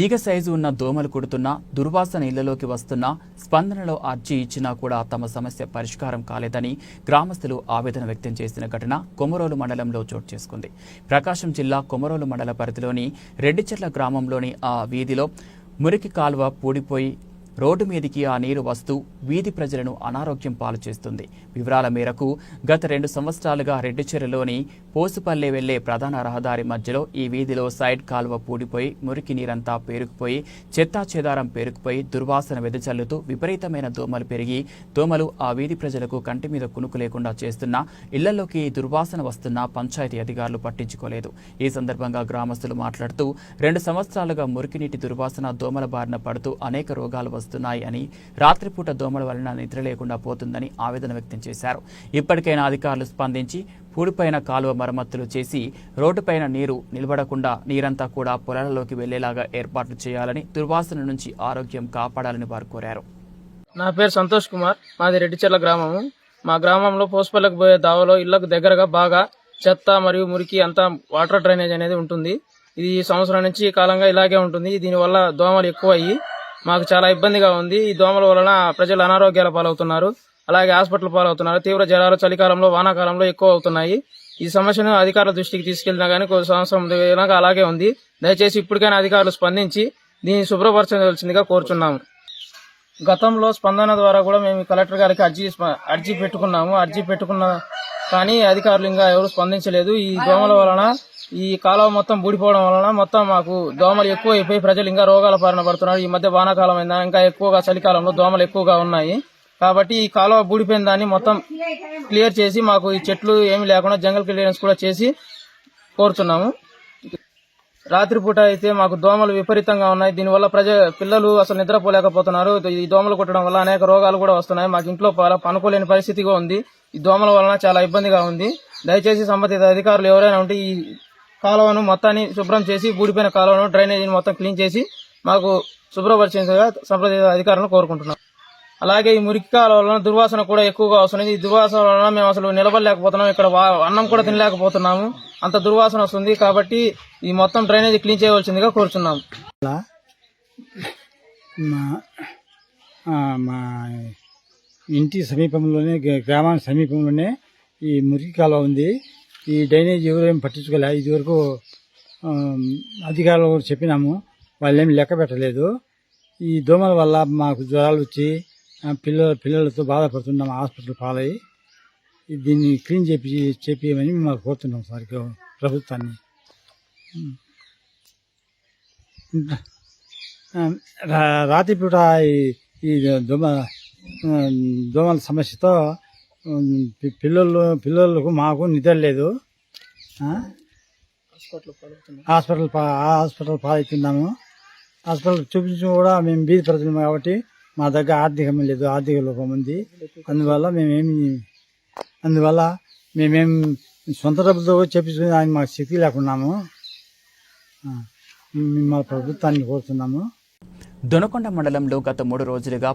ఈగ సైజు ఉన్న దోమలు కుడుతున్నా దుర్వాసన ఇళ్ళలోకి వస్తున్నా స్పందనలో అర్జీ ఇచ్చినా కూడా తమ సమస్య పరిష్కారం కాలేదని గ్రామస్తులు ఆవేదన వ్యక్తం చేసిన ఘటన కొమరోలు మండలంలో చోటు చేసుకుంది. ప్రకాశం జిల్లా కొమరోలు మండల పరిధిలోని రెడ్డిచెర్ల గ్రామంలోని ఆ వీధిలో మురికి కాలువ పూడిపోయి రోడ్డు మీదికి ఆ నీరు వస్తూ వీధి ప్రజలను అనారోగ్యం పాలు చేస్తుంది. వివరాల మేరకు గత రెండు సంవత్సరాలుగా రెడ్డిచెరలోని పోసుపల్లె వెళ్ళే ప్రధాన రహదారి మధ్యలో ఈ వీధిలో సైడ్ కాలువ పూడిపోయి మురికి నీరంతా పేరుకుపోయి చెత్తా చెదారం పేరుకుపోయి దుర్వాసన వెదజల్లుతూ విపరీతమైన దోమలు పెరిగి దోమలు ఆ వీధి ప్రజలకు కంటి మీద కునుకు లేకుండా చేస్తున్నా ఇళ్ళలోకి దుర్వాసన వస్తున్నా పంచాయతీ అధికారులు పట్టించుకోలేదు. ఈ సందర్భంగా గ్రామస్తులు మాట్లాడుతూ రెండు సంవత్సరాలుగా మురికి నీటి దుర్వాసన దోమల బారిన పడుతూ అనేక రోగాలు వస్తున్నాయి అని రాత్రిపూట దోమల వలన నిద్ర లేకుండా పోతుందని ఆవేదన వ్యక్తం చేశారు. ఇప్పటికైనా అధికారులు స్పందించి పూడిపైన కాలువ మరమ్మతులు చేసి రోడ్డుపైన నీరు నిలబడకుండా నీరంతా కూడా పొలాలలోకి వెళ్ళేలాగా ఏర్పాట్లు చేయాలని దుర్వాసన నుంచి ఆరోగ్యం కాపాడాలని వారు కోరారు. నా పేరు సంతోష్ కుమార్. మాది రెడ్డిచెర్ల గ్రామము. మా గ్రామంలో పోస్పల్లకు పోయే దావలో ఇళ్ళకు దగ్గరగా బాగా చెత్త మరియు మురికి అంతా వాటర్ డ్రైనేజ్ అనేది ఉంటుంది. ఇది ఈ సంవత్సరం నుంచి ఈ కాలంగా ఇలాగే ఉంటుంది. దీనివల్ల దోమలు ఎక్కువ అయ్యి మాకు చాలా ఇబ్బందిగా ఉంది. ఈ దోమల వలన ప్రజలు అనారోగ్యాల పాలవుతున్నారు. అలాగే హాస్పిటల్ పాలవుతున్నారు. తీవ్ర జ్వరాలు చలికాలంలో వానాకాలంలో ఎక్కువ అవుతున్నాయి. ఈ సమస్యను అధికారుల దృష్టికి తీసుకెళ్ళినా కానీ కొన్ని సంవత్సరం ఇలాగా అలాగే ఉంది. దయచేసి ఇప్పటికైనా అధికారులు స్పందించి దీన్ని శుభ్రపరచవలసిందిగా కోరుచున్నాము. గతంలో స్పందన ద్వారా కూడా మేము కలెక్టర్ గారికి అర్జీ స్ప- అర్జీ పెట్టుకున్నాము. అర్జీ పెట్టుకున్న కానీ అధికారులు ఇంకా ఎవరు స్పందించలేదు. ఈ దోమల వలన ఈ కాలువ మొత్తం బూడిపోవడం వలన మొత్తం మాకు దోమలు ఎక్కువ అయిపోయి ప్రజలు ఇంకా రోగాల పాలన పడుతున్నారు. ఈ మధ్య వానాకాలం అయినా ఇంకా ఎక్కువగా చలికాలంలో దోమలు ఎక్కువగా ఉన్నాయి. కాబట్టి ఈ కాలువ బూడిపోయిన దాన్ని మొత్తం క్లియర్ చేసి మాకు ఈ చెట్లు ఏమి లేకుండా జంగల్ క్లియరెన్స్ కూడా చేసి కోరుతున్నాము. రాత్రిపూట అయితే మాకు దోమలు విపరీతంగా ఉన్నాయి. దీనివల్ల ప్రజ పిల్లలు అసలు నిద్రపోలేకపోతున్నారు. ఈ దోమలు కొట్టడం వల్ల అనేక రోగాలు కూడా వస్తున్నాయి. మాకు ఇంట్లో పనుకోలేని పరిస్థితిగా ఉంది. ఈ దోమల వలన చాలా ఇబ్బందిగా ఉంది. దయచేసి సంబంధిత అధికారులు ఎవరైనా ఉంటే ఈ కాలువను మొత్తాన్ని శుభ్రం చేసి బూడిపోయిన కాలువను డ్రైనేజీని మొత్తం క్లీన్ చేసి మాకు శుభ్రపరిచేందుగా సంప్రదిత అధికారులను కోరుకుంటున్నాం. అలాగే ఈ మురికి వలన దుర్వాసన కూడా ఎక్కువగా వస్తుంది. ఈ దుర్వాసన వలన మేము అసలు నిలబడలేకపోతున్నాం. ఇక్కడ అన్నం కూడా తినలేకపోతున్నాము. అంత దుర్వాసన వస్తుంది కాబట్టి ఈ మొత్తం డ్రైనేజ్ క్లీన్ చేయవలసిందిగా కోరుచున్నాము. మా మా ఇంటి సమీపంలోనే గ్రామానికి సమీపంలోనే ఈ మురికి కాలువ ఉంది. ఈ డ్రైనేజ్ ఎవరేం పట్టించుకోలే. ఇదివరకు అధికారులు చెప్పినాము. వాళ్ళు లెక్క పెట్టలేదు. ఈ దోమల వల్ల మాకు జ్వరాలు వచ్చి పిల్లల పిల్లలతో బాధపడుతున్నాం హాస్పిటల్ పాలయ్యి. దీన్ని క్లీన్ చేపి చేపియమని మేము కోరుతున్నాం సార్ ప్రభుత్వాన్ని. రాత్రిపూట ఈ- దోమ దోమల సమస్యతో పిల్లలు పిల్లలకు మాకు నిద్ర లేదు? Hospital hospital పాలవుతున్నాము. హాస్పిటల్ చూపించి కూడా మేము బీది ప్రజలు కాబట్టి మా దగ్గర ఆర్థికం లేదు ఆర్థిక లోపం ఉంది. అందువల్ల మేమేమి అందువల్ల మేమేం సొంత డబ్బుతో చేపించుకుని ఆయన మాకు శక్తి లేకున్నాము. మిమ్మల్ని మేము మా ప్రభుత్వాన్ని కోరుతున్నాము. దొనకొండ మండలంలో గత మూడు రోజులుగా